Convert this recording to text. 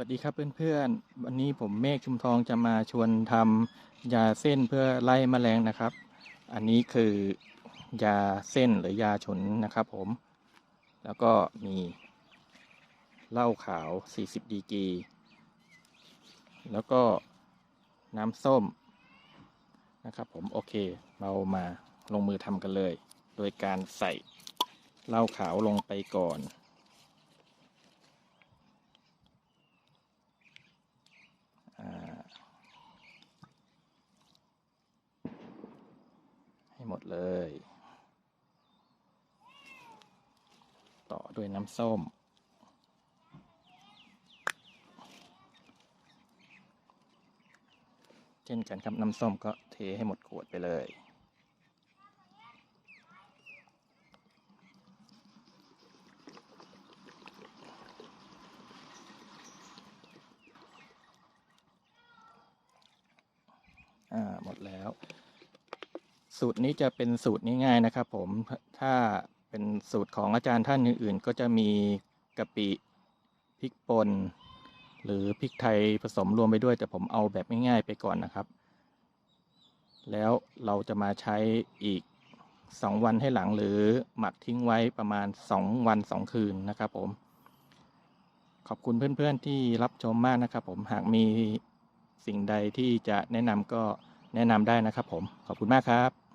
วัสดีครับเพื่อนๆ วันนี้ผมเมฆชุมทองจะมาชวนทำยาเส้นเพื่อไล่แมลงนะครับ อันนี้คือยาเส้นหรือยาฉุนนะครับผม แล้วก็มีเหล้าขาว 40 ดีกรีแล้วก็น้ำส้มนะครับผมโอเค เรามาลงมือทำกันเลย โดยการใส่เหล้าขาวลงไปก่อน อ่าให้ หมดเลย ต่อด้วยน้ำส้ม เช่นกันครับน้ำส้มก็เทให้หมดขวดไปเลย อ่า หมดแล้ว สูตรนี้จะเป็นสูตรง่ายๆนะครับ ผมถ้าเป็นสูตรของอาจารย์ท่านอื่นๆ ก็จะมีกะปิพริกป่นหรือพริกไทยผสมรวมไปด้วย แต่ผมเอาแบบง่ายๆไปก่อนนะครับ แล้วเราจะมาใช้อีก 2 วันให้หลังหรือหมักทิ้งไว้ประมาณ 2 วัน 2 คืนนะครับผม ขอบคุณเพื่อนๆที่รับชมมากนะครับ ผมหากมีสิ่งใดที่จะแนะนำก็แนะนำได้นะครับผม ขอบคุณมากครับ